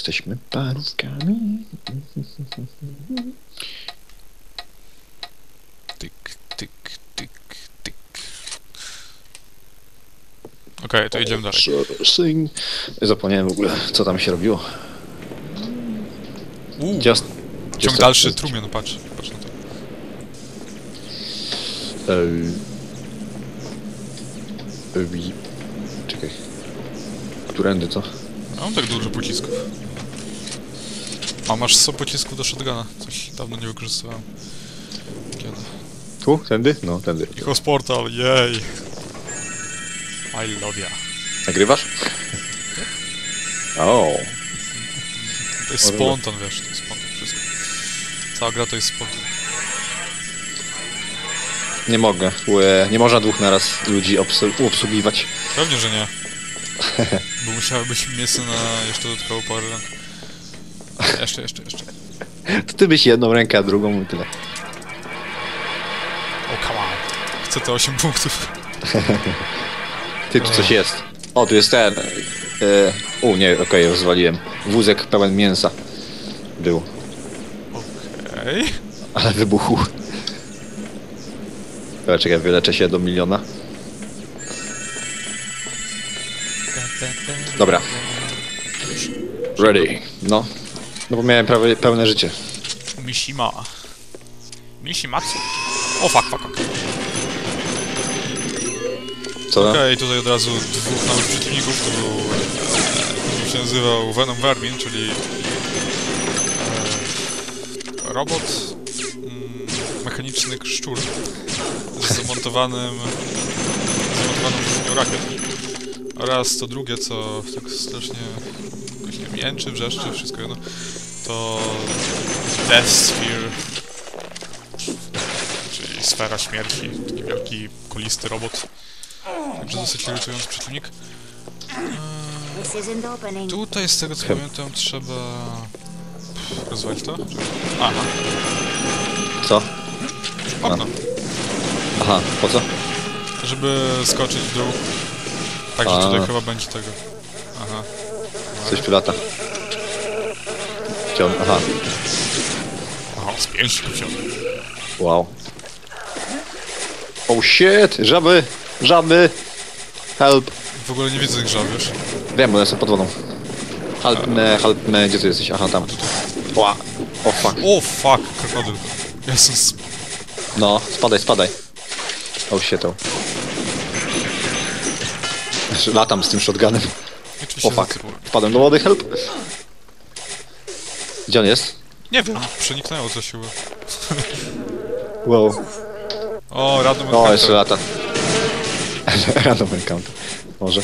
Jesteśmy parówkami. Tyk, tyk, tyk, tyk. Okej, to idziemy dalej. Sing. Zapomniałem w ogóle, co tam się robiło. Uuu, gdzie ciąg dalszy trumień, no patrz, patrz na to. Ej. Czekaj. Którędy to? A mam tak dużo pocisków. A masz 100 pocisków do shotguna? Coś dawno nie wykorzystywałem. Kiedy? Tu? Tędy? No, tędy. Icho Portal, jej! I love ya. Nagrywasz? O. To jest spontan, wiesz, to jest spontan, wszystko. Cała gra to jest spontan. Nie mogę. Nie można dwóch naraz ludzi obs- obsługiwać. Pewnie, że nie. Bo musiałybyś miejsce na jeszcze dodatkowo parę Jeszcze, jeszcze, jeszcze. To ty byś jedną rękę, a drugą i tyle. O, come on. Chcę te 8 punktów. Ty, tu coś jest. O, tu jest ten. E, u, nie, okej, rozwaliłem. Wózek pełen mięsa. Był. Okej. Ale wybuchł. Dobra, czekaj, wyleczę się do miliona. Dobra. Ready. No. No bo miałem prawie pełne życie. Mishima. Mishimatsu. O, fuck, fuck, fuck. Co? Okej, tutaj od razu dwóch nowych przeciwników, to był... E, się nazywał Venom Vermin, czyli... E, robot... Mm, mechaniczny szczur z zamontowanym... zamontowaną rakiet. Oraz to drugie, co tak strasznie... jakoś nie wiem, jęczy, wrzeszczy, wszystko jedno. To... Death Sphere. Czyli sfera śmierci. Taki wielki, kulisty robot. Także dosyć irytujący przeciwnik. Opening. Tutaj, z tego co pamiętam, trzeba... Rozwalić to? Aha, Co? okno. Aha, po co? Żeby skoczyć w dół. Także A. tutaj chyba będzie tego. Aha. Coś tu lata. Chciałem, aha. Aha, z pięści wziąłem. Wow. Oh shit! Żaby! Żaby! Help! W ogóle nie widzę tych żab, wiesz? Wiem, bo one są pod wodą. Help me, help me, gdzie ty jesteś? Aha, tam. Ła. O fuck. O, fuck, krokodyl. Jezus. No, spadaj, spadaj. Oh shit, oh. Latam z tym shotgunem. O fuck. Wpadłem do wody, help! Gdzie on jest? Nie wiem, przeniknęło coś chyba. Wow. O, random O, encounter. jeszcze lata. Random encounter. Może.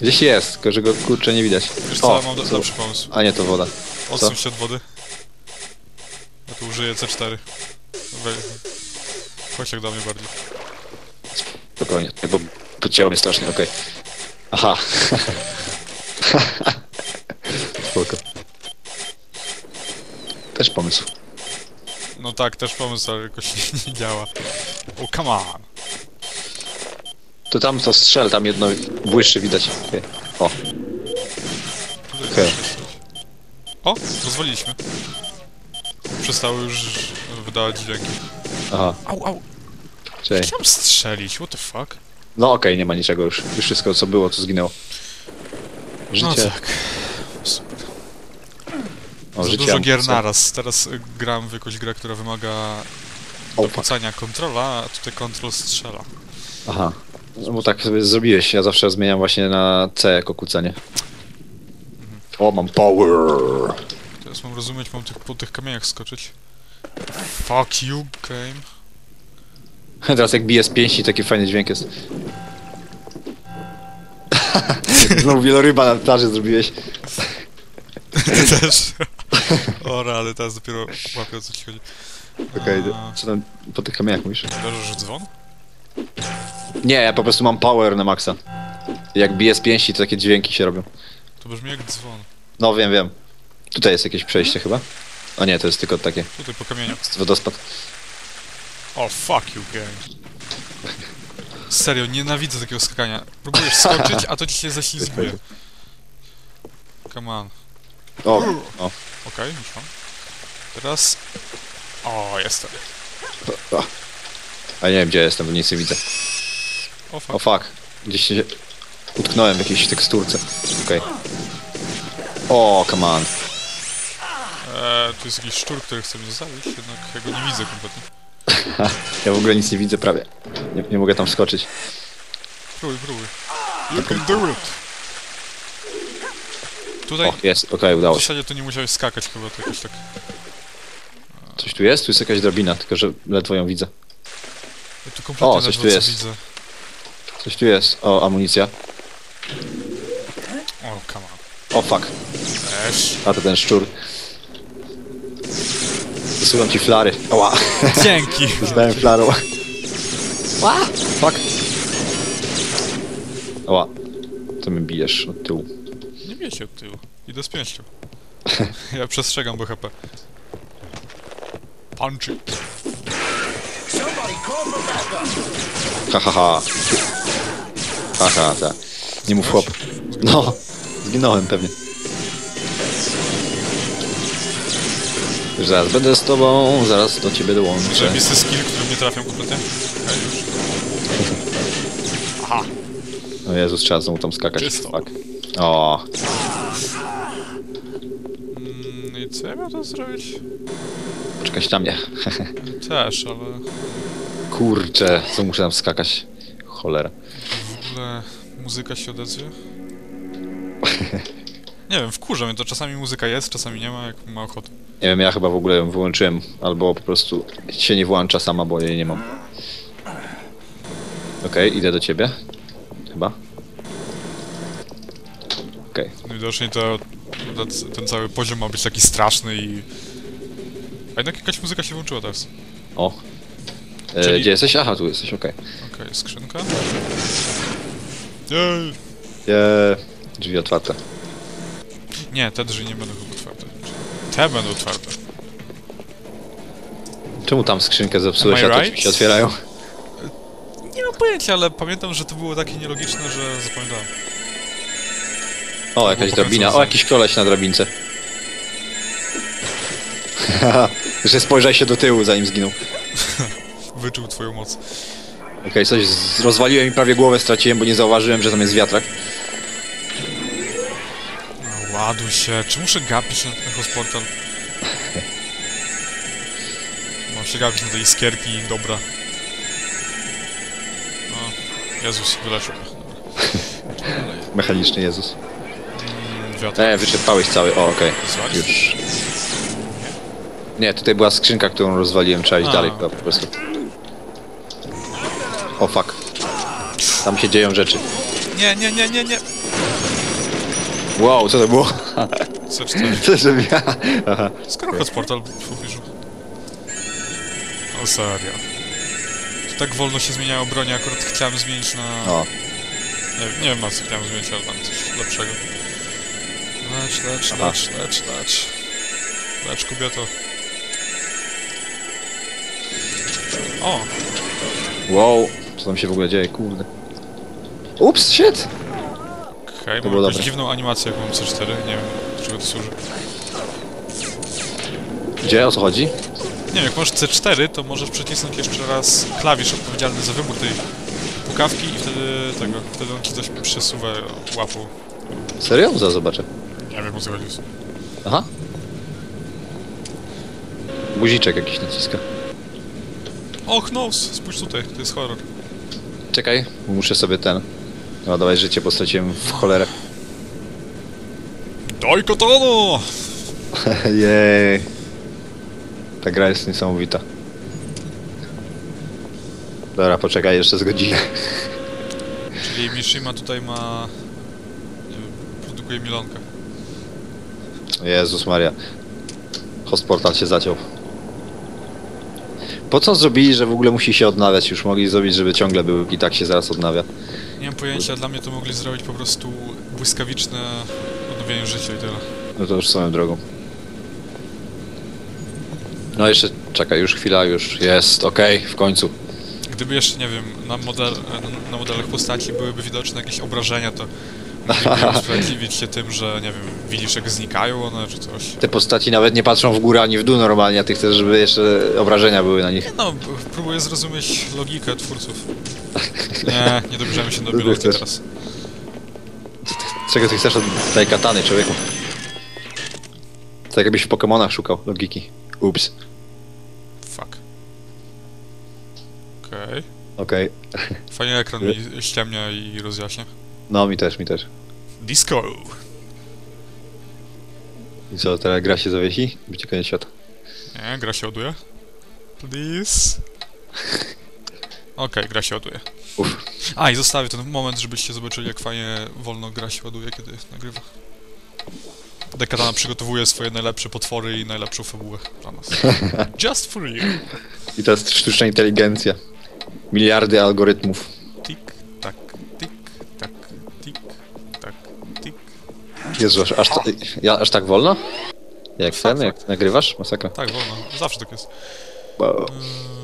Gdzieś jest, tylko że go kurczę nie widać. Wiesz co, O, mam do, co? lepszy pomysł. A nie, to woda. Odsuń się od wody. Ja tu użyję C4. Wej... Chodź jak do mnie bardziej. Spokojnie, bo pocięło mnie strasznie, okej. Aha. Spoko. Też pomysł. No tak, też pomysł, ale jakoś nie działa. O, come on! To tam to strzel, tam jedno błyszczy widać. O, coś. O, rozwaliliśmy. Przestały już wydawać dźwięki. aha, Au, au! Chciałem strzelić, what the fuck? No okej, nie ma niczego już. Już wszystko co było, co zginęło. Życie. No tak. Super. o, Za dużo gier naraz. Teraz y, gram w jakąś grę, która wymaga dopłacania kontrola, a tutaj kontrol strzela. Aha. No bo tak sobie zrobiłeś, ja zawsze zmieniam właśnie na C jako kucenie. O, mam power! Teraz mam rozumieć, mam tych, po tych kamieniach skoczyć. Fuck you, game. Teraz jak bije z pięści, taki fajny dźwięk jest. Znowu wieloryba na plaży zrobiłeś. Ty też. Ora, ale teraz dopiero łapię o co ci chodzi. Okej, A. co tam po tych kamieniach mówisz? Uważasz, że dzwon? Nie, ja po prostu mam power na maksa. Jak bije z pięści, to takie dźwięki się robią. To brzmi jak dzwon. No wiem, wiem. Tutaj jest jakieś przejście chyba? O nie, to jest tylko takie Tutaj po kamieniu. wodospad. O, fuck you, game. Serio, nienawidzę takiego skakania. Próbujesz skoczyć, a to ci się zaślizguje. Come on. O, o. Okej, już mam. Teraz... O, jestem. A nie wiem gdzie jestem, bo nic nie widzę. O, O fuck. fuck. Gdzieś się utknąłem w jakiejś teksturce. Okej. O, come on. Eee, tu jest jakiś szczur, który chce mnie zabić, jednak ja go nie widzę kompletnie. Ja w ogóle nic nie widzę prawie. Nie, nie mogę tam skoczyć. Próbuj, próbuj. You can do it! Tutaj O, jest, okej, w udało się. zasadzie to nie musiałeś skakać chyba, to jakoś tak... Coś tu jest? Tu jest jakaś drabina, tylko że ledwo ją widzę. Ja tu kompletnie O, coś ledwo tu co jest. widzę. Coś tu jest. O, amunicja. O, come on. O, fuck. Też. A to ten szczur. Wysyłam ci flary. Oła. Dzięki! Dostałem flarą. Ła! Fuck. Oła. Co mnie bijesz od tyłu? Nie bije się od tyłu. Idę z pięścią. Ja przestrzegam BHP. Punch it. Ha, ha, ha. Ha, ha, tak. Nie mów chłop. No. Zginąłem pewnie. Zaraz będę z tobą, zaraz do ciebie dołączę. Zajebisty skill, który nie trafiam kompletnie. Okej, już. Aha. O Jezus, trzeba znowu tam skakać. Czysto. Fuck. O, Mm, I co ja miałem to zrobić? czekać na mnie. Też, ale Kurczę, co muszę tam skakać? Cholera. w ogóle muzyka się odezwie. Nie wiem, wkurza mnie to. Czasami muzyka jest, czasami nie ma, jak ma ochotę. Nie wiem, ja chyba w ogóle ją wyłączyłem, albo po prostu się nie włącza sama, bo jej nie mam. Okej, idę do ciebie. Chyba. Okej. Widocznie to, to ten cały poziom ma być taki straszny i... A jednak jakaś muzyka się włączyła teraz. O. E, Czyli- Gdzie jesteś? Aha, tu jesteś, okej. Okej, skrzynka. Jej! Okay. Drzwi otwarte. Nie, te drzwi nie będą chyba otwarte. Te będą otwarte. Czemu tam skrzynkę zepsułeś, Am I a right? się otwierają? Nie mam pojęcia, ale pamiętam, że to było takie nielogiczne, że zapamiętałem. O, jakaś drabina. O, jakiś koleś na drabince. Że spojrzaj się do tyłu, zanim zginął. Wyczuł twoją moc. Okej, coś z... rozwaliłem i prawie głowę straciłem, bo nie zauważyłem, że tam jest wiatrak. Ładuj się. Czy muszę gapić na ten hospital? Mam się gapić na tej iskierki, dobra. No, Jezus, wyleczył. Mechaniczny Jezus. Mm, Wiatr. E, wyczerpałeś cały. O, okej. Zwalić? Już. Nie, tutaj była skrzynka, którą rozwaliłem. Trzeba iść A. dalej chyba po prostu. O, fuck. Tam się dzieją rzeczy. Nie, nie, nie, nie, nie. Wow, co to było? C4. Co zrobiłem? Aha. Skoro w pobliżu. O serio. Tu tak wolno się zmieniało broń, akurat chciałem zmienić na... O, Nie, nie wiem na co chciałem zmienić, ale tam coś lepszego. Lecz, lecz, Aha. lecz, lecz, lecz. Lecz, kobieto. O! wow. Co tam się w ogóle dzieje? Kurde. Ups, shit! Okej, było mam jakąś dziwną animację, jak mam C4, nie wiem, do czego to służy. Gdzie? O co chodzi? Nie wiem, jak masz C4, to możesz przycisnąć jeszcze raz klawisz odpowiedzialny za wybór tej pukawki i wtedy tego, wtedy on ci coś przesuwa łapą. Serio? Zaraz zobaczę. Nie wiem, o co chodzi. Aha. Guziczek jakiś naciska. Och, no, spójrz tutaj, to jest horror. Czekaj, muszę sobie ten... Ładować życie, bo straciłem w cholerę. Daj katano! Jej. Ta gra jest niesamowita. Dobra, poczekaj jeszcze z godzinę. Czyli Mishima tutaj ma... Produkuje milonkę. Jezus Maria. Host portal się zaciął. Po co zrobili, że w ogóle musi się odnawiać? Już mogli zrobić, żeby ciągle był i tak się zaraz odnawia. Nie mam pojęcia, dla mnie to mogli zrobić po prostu błyskawiczne odnowienie życia i tyle. No to już swoją drogą. No jeszcze, czekaj, już chwila, już jest, okej, w końcu. Gdyby jeszcze, nie wiem, na, model, na modelach postaci byłyby widoczne jakieś obrażenia, to usprawiedliwić się tym, że nie wiem, widzisz jak znikają one czy coś. Te postaci nawet nie patrzą w górę ani w dół normalnie, a ty chcesz, żeby jeszcze obrażenia były na nich. No, b- próbuję zrozumieć logikę twórców. Nie, nie dobierzemy się do biologii chcesz? teraz. Czego ty chcesz od tej katany, człowieku? Tak jakbyś w Pokemonach szukał logiki. Ups. Fuck. Okej. Okej. Fajnie ekran mi ściemnia i rozjaśnia. No, mi też, mi też. Disco! I co, teraz gra się zawiesi? Będzie koniec świata. Nie, gra się ładuje. Please. Okej, gra się ładuje. Uff. A, i zostawię ten moment, żebyście zobaczyli, jak fajnie wolno gra się ładuje, kiedy nagrywa. Dekatana przygotowuje swoje najlepsze potwory i najlepszą fabułę dla nas. Just for you. I to jest sztuczna inteligencja. Miliardy algorytmów. Tik, tak, tik, tak, tik, tak, tik. Jezu, aż, aż, ta, ja, aż tak wolno? Jak Fakt, ten, jak nagrywasz? Masakra. Tak, wolno. Zawsze tak jest. Wow. Eee,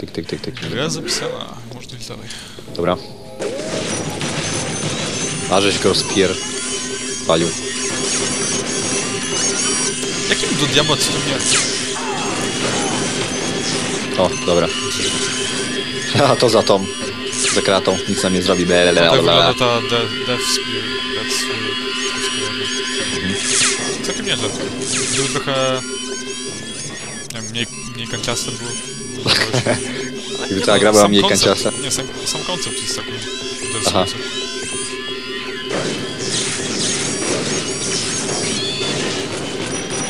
Tyk, tyk, tyk, tyk. Gra zapisana. Można iść dalej. Dobra. A żeś go spier... palił. Jakim do diabła to mnie... O, dobra. A to za tą. Za kratą. Nic nam nie zrobi. Tak Blablabla. wygląda ta de Death Spear. Death Spear. Całkiem nieźle. Były trochę... Nie wiem, mniej, mniej kanciaste było. Gdyby cała gra była mniej kanciasta. Nie, sam, sam koncept jest taki interesujący.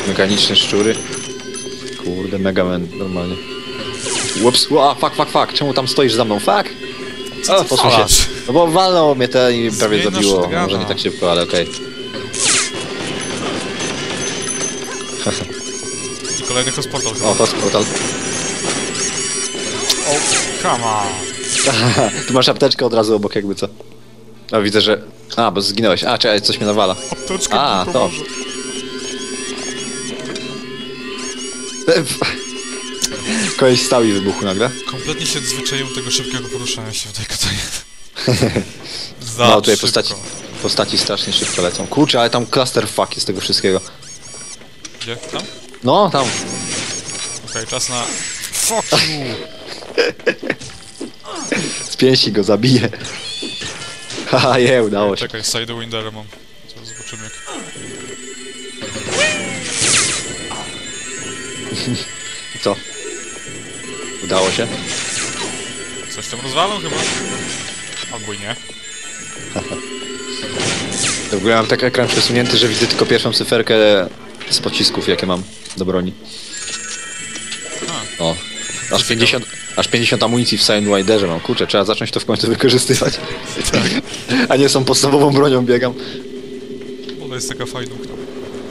Mechaniczne szczury. Kurde, Mega Man, normalnie. Ups, a, fuck, fuck, fuck, czemu tam stoisz za mną, fuck? Co O, posuń się. No bo walnął mnie te i prawie Zmień zabiło. Może nie tak szybko, ale okej. I kolejny cross-portal. O, hospital. O, come on. tu masz apteczkę od razu obok, jakby co. A widzę, że... A, bo zginąłeś. A, czekaj, coś mnie nawala. Apteczka A, to. Koleś stał i wybuchł nagle. Kompletnie się odzwyczaiłem tego szybkiego poruszania się w tej katanie. Za No, tutaj szybko. postaci, postaci strasznie szybko lecą. Kurczę, ale tam clusterfuck jest tego wszystkiego. Gdzie? Tam? No, tam. Okej, czas na... Fuck you! Pięści go zabije. Haha, je, udało się. Czekaj, Sidewinder mam. Zaraz zobaczymy jak... Co? Udało się? Coś tam rozwalą chyba? Albo i nie. W ogóle mam tak ekran przesunięty, że widzę tylko pierwszą cyferkę z pocisków, jakie mam do broni. A, O. Aż 50, aż 50 amunicji w Sidewiderze mam. Kurczę, trzeba zacząć to w końcu wykorzystywać. A nie są podstawową bronią biegam. ona jest taka fajna.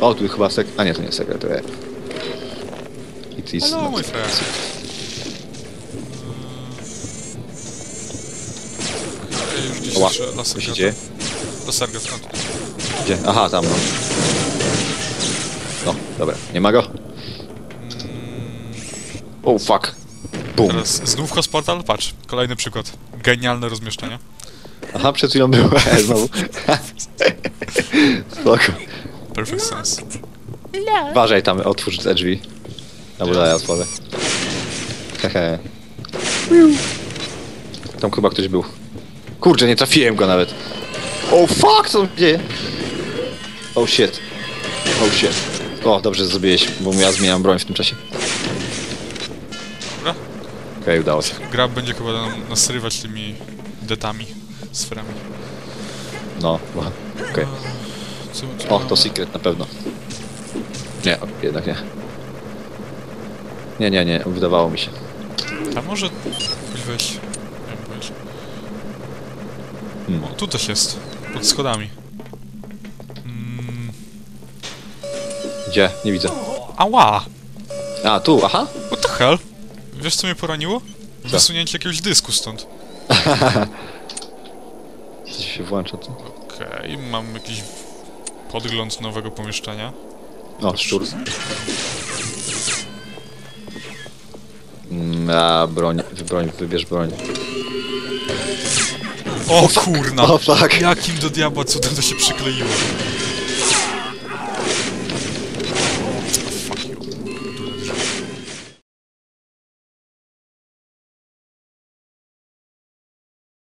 O, tu chyba sek... A nie, to nie sekret. It is Hello, mój friend. Ej, już gdzieś Ła, jeszcze co się dzieje? Lasergat, a. Gdzie? Aha, tam no. No, dobra, nie ma go. Oh fuck. Boom. Teraz znów hospital? Patrz, kolejny przykład. Genialne rozmieszczenie. Aha, przed chwilą było e, znowu. Spoko. Perfect sense. Uważaj tam, otwórz te drzwi. Albo daj, otworzę. Hehe. Tam chyba ktoś był. Kurczę, nie trafiłem go nawet. Oh fuck, co się dzieje? Oh shit. Oh shit. O, dobrze zrobiłeś, bo ja zmieniam broń w tym czasie. Okej, udało się. Gra będzie chyba nam nasrywać tymi detami, sferami. No, bo- okej. Co O, to secret na pewno. Nie, jednak nie. Nie, nie, nie, wydawało mi się. A może powiedz. Hmm. O, tu też jest. Pod schodami. Mm, Gdzie? Nie widzę. ała! A, tu, aha. What the hell? Wiesz co mnie poraniło? Wysunięcie jakiegoś dysku stąd. Coś się włącza, co? Okej, mam jakiś podgląd nowego pomieszczenia. O, szczur. Mm, A, broń, wybroń, wybierz broń. O kurna! O, fuck. Jakim do diabła cudem to się przykleiło?